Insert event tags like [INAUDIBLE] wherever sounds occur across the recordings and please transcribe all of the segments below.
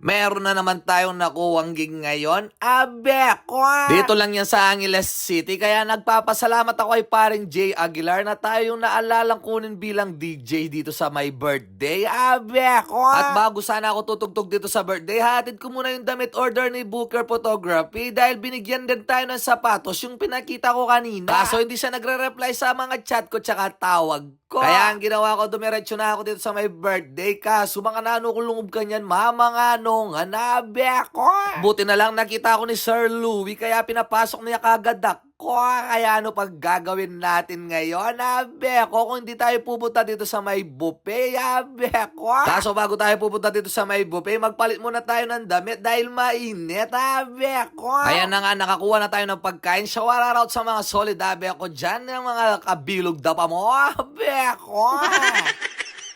Meron na naman tayong nakuwang gig ngayon. Abe, kwa! Dito lang yan sa Angeles City. Kaya nagpapasalamat ako kay paring Jay Aguilar na tayo yung naalalang kunin bilang DJ dito sa my birthday. Abe, kwa! At bago sana ako tutugtog dito sa birthday, hatid ko muna yung damit order ni Booker Photography dahil binigyan din tayo ng sapatos yung pinakita ko kanina. Kaso hindi siya nagre-reply sa mga chat ko tsaka tawag ko. Kaya ang ginawa ko, dumiretso na ako dito sa my birthday. Kaso mga nano ko lungub kanyan, mama nga no, nga nabe ko. Buti na lang nakita ko ni Sir Louie, kaya pinapasok niya kagad ako. Kaya ano pag gagawin natin ngayon, abe ko, kung hindi tayo pupunta dito sa may buffet, abe ko. Kaso bago tayo pupunta dito sa may buffet, magpalit muna tayo ng damit dahil mainit, abe ko. Kaya na nga, nakakuha na tayo ng pagkain. Shower out sa mga solid, abe ko dyan, yung mga kabilog dapa mo, abe ko. [LAUGHS]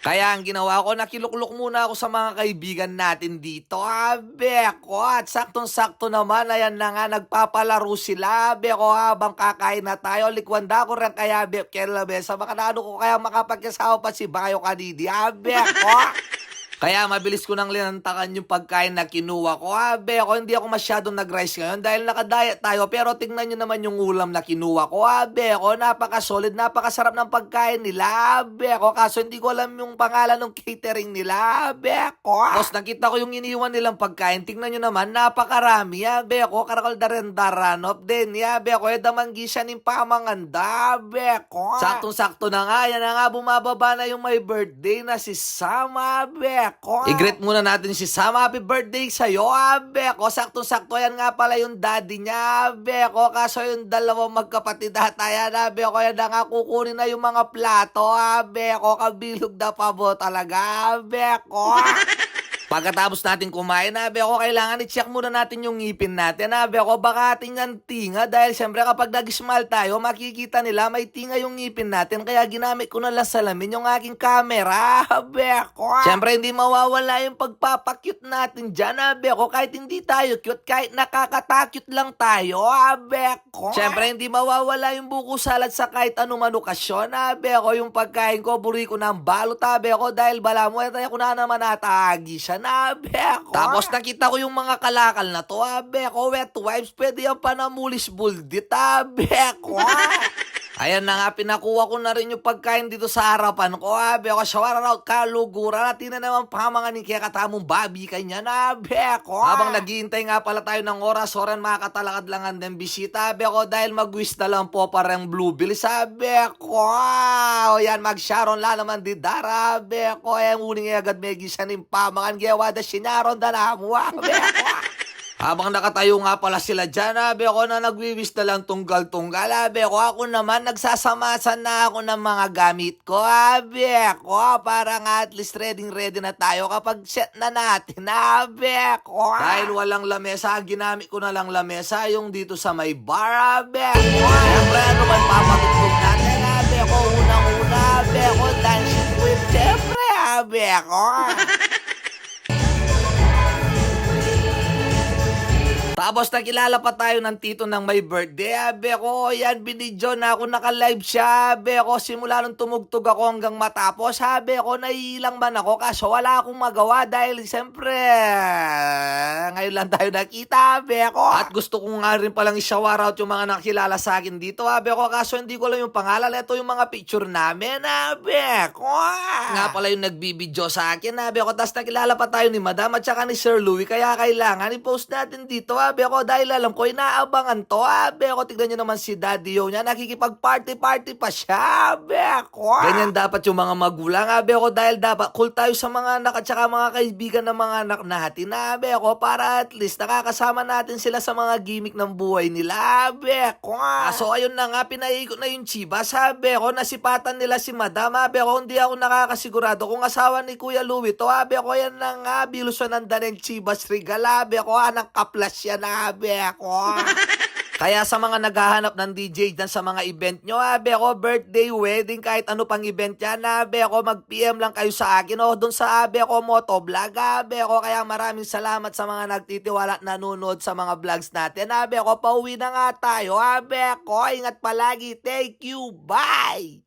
Kaya ang ginawa ko, nakiluklok muna ako sa mga kaibigan natin dito. Abe ko, at saktong-sakto naman, ayan na nga, nagpapalaro sila. Abe ko, habang kakain na tayo, likwanda ko rin kaya, abe, kaya sa baka naano ko kaya makapagkasawa pa si Bayo Kanidi. Abe ko. [LAUGHS] Kaya mabilis ko nang linantakan yung pagkain na kinuha ko. Abe, ako hindi ako masyadong nag-rice ngayon dahil nakadayet tayo. Pero tingnan nyo naman yung ulam na kinuha ko. Abe, ako napaka-solid, napakasarap ng pagkain nila. Abe, ako kaso hindi ko alam yung pangalan ng catering nila. Abe, ako. Tapos nakita ko yung iniwan nilang pagkain. Tingnan nyo naman, napakarami. Abe, ako karakal darendaranop din. Abe, ako edamanggi siya ng pamanganda. Abe, ako. Saktong-sakto na nga. Yan na nga, bumababa na yung my birthday na si Sam. Abe, ako. I-greet muna natin si Sam. Happy birthday sa'yo, abe ko. Saktong-sakto yan nga pala yung daddy niya, abe ko. Kaso yung dalawang magkapatid ata yan, abe ko. Yan na nga kukunin na yung mga plato, abe ko. Kabilog na pa talaga, abe ko. [LAUGHS] Pagkatapos natin kumain, nabi ako, kailangan i-check muna natin yung ngipin natin. Nabi ako, baka tingan-tinga dahil siyempre kapag nag-smile tayo, makikita nila may tinga yung ngipin natin. Kaya ginamit ko na lang salamin yung aking camera. [LAUGHS] Nabi ako. Siyempre hindi mawawala yung pagpapakyut natin dyan. Nabi ako, kahit hindi tayo cute, kahit nakakatakyut lang tayo. Nabi ako. Siyempre hindi mawawala yung buko salad sa kahit anong okasyon. Nabi ako, yung pagkain ko, buri ko ng balot. Nabi ako, dahil bala mo, ito ko na naman natagi siya nabe ako. Tapos nakita ko yung mga kalakal na to, abe ko, wet wipes, pwede yung panamulis buldit, abe ko. [LAUGHS] Ayan na nga, pinakuha ko na rin yung pagkain dito sa harapan ko. Abe ako, shower out, kalugura. Natin na naman pa mga ni kaya katamong babi kanya na, abe ako. Habang naghihintay nga pala tayo ng oras, oran makatalakad lang ang din bisita. Abe ako, dahil mag-wish na lang po parang bluebill. Sabi ko, o yan, mag-sharon la naman di dara. Abe ako, eh, uning agad may gisanin pa. Mga gawa da sinaron da na mo. Ako. Habang nakatayo nga pala sila dyan, abe ako na nagwiwis na lang tunggal-tunggal. Abe ako, ako naman nagsasamasan na ako ng mga gamit ko. Abe ako, para nga at least ready-ready na tayo kapag set na natin. Abe ako. Dahil walang lamesa, ginamit ko na lang lamesa yung dito sa may bar. Abe ako. Siyempre, ano man papatugtog natin? Abe ako, unang-una. Abe ako, dancing queen. Siyempre, abe ako. Tapos nakilala pa tayo ng tito ng may birthday. Abe ko, yan, binidyo na ako naka-live siya. Abe ko, simula nung tumugtog ako hanggang matapos. Sabi ko, naiilang man ako kaso wala akong magawa dahil siyempre, ngayon lang tayo nakita, abe ko. At gusto ko nga rin palang i-shower out yung mga nakilala sa akin dito, abe ko. Kaso hindi ko lang yung pangalan. Ito yung mga picture namin, abe ko. Nga pala yung nagbibidyo sa akin, abe ko. Tapos nakilala pa tayo ni Madam at saka ni Sir Louie. Kaya kailangan i-post natin dito, abe ko. Dahil alam ko, inaabangan to, abe ko. Tignan nyo naman si Daddy Yo niya. Nakikipag-party-party pa siya, abe ko. Ganyan dapat yung mga magulang, abe ko. Dahil dapat cool tayo sa mga anak at saka mga kaibigan ng mga anak natin, abe ko. Para at least nakakasama natin sila sa mga gimmick ng buhay nila, abe ko. So ayun na nga, pinaikot na yung chiba. Sabi ko, nasipatan nila si Madam, abe ko. Hindi ako nakakasigurado kung asawa ni Kuya Louie to, abe ko. Yan na nga, bilusan ng daneng chibas regal, abe ko. Anang kaplas yan, abe ko. [LAUGHS] Kaya sa mga naghahanap ng DJ dan sa mga event nyo, abe ko, birthday, wedding, kahit ano pang event yan, abe ko, mag-PM lang kayo sa akin. O doon sa abe ko motovlog, abe ko, kaya maraming salamat sa mga nagtitiwala at nanonood sa mga vlogs natin, abe ko, pauwi na nga tayo, abe ko, ingat palagi, thank you, bye!